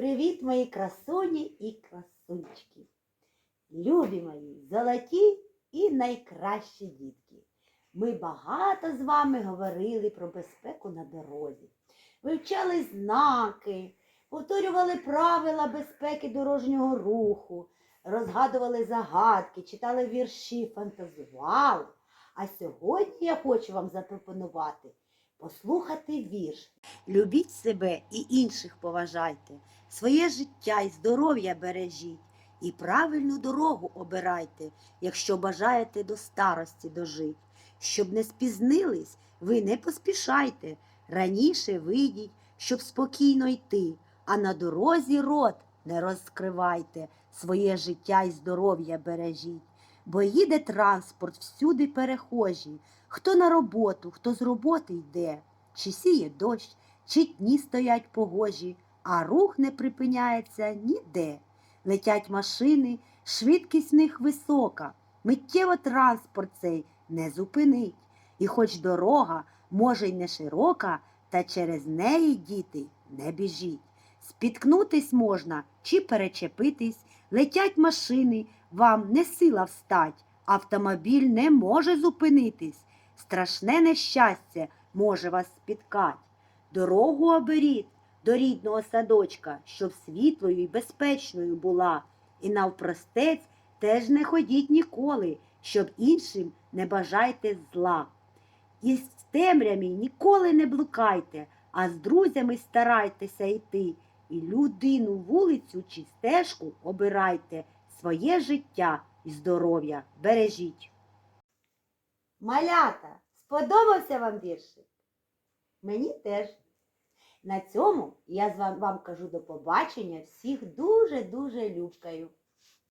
Привіт, мої красуні і красунчики. Любі мої, золоті і найкращі дітки. Ми багато з вами говорили про безпеку на дорозі, вивчали знаки, повторювали правила безпеки дорожнього руху, розгадували загадки, читали вірші, фантазували. А сьогодні я хочу вам запропонувати послухати вірш. Любіть себе і інших поважайте, своє життя і здоров'я бережіть, і правильну дорогу обирайте, якщо бажаєте до старості дожить. Щоб не спізнились, ви не поспішайте, раніше вийдіть, щоб спокійно йти, а на дорозі рот не розкривайте, своє життя і здоров'я бережіть. Бо їде транспорт всюди перехожі, хто на роботу, хто з роботи йде, чи сіє дощ, чи дні стоять погожі, а рух не припиняється ніде. Летять машини, швидкість в них висока, миттєво транспорт цей не зупинить. І хоч дорога, може, й не широка, та через неї, діти, не біжіть. Спіткнутись можна чи перечепитись, летять машини, вам не сила встать, автомобіль не може зупинитись, страшне нещастя може вас спіткать. Дорогу оберіть до рідного садочка, щоб світлою і безпечною була, і навпростець теж не ходіть ніколи, щоб іншим не бажайте зла. І в темряві ніколи не блукайте, а з друзями старайтеся йти, і людину, вулицю чи стежку обирайте, своє життя і здоров'я бережіть. Малята, сподобався вам віршик? Мені теж. На цьому я вам кажу до побачення. Всіх дуже-дуже любкаю.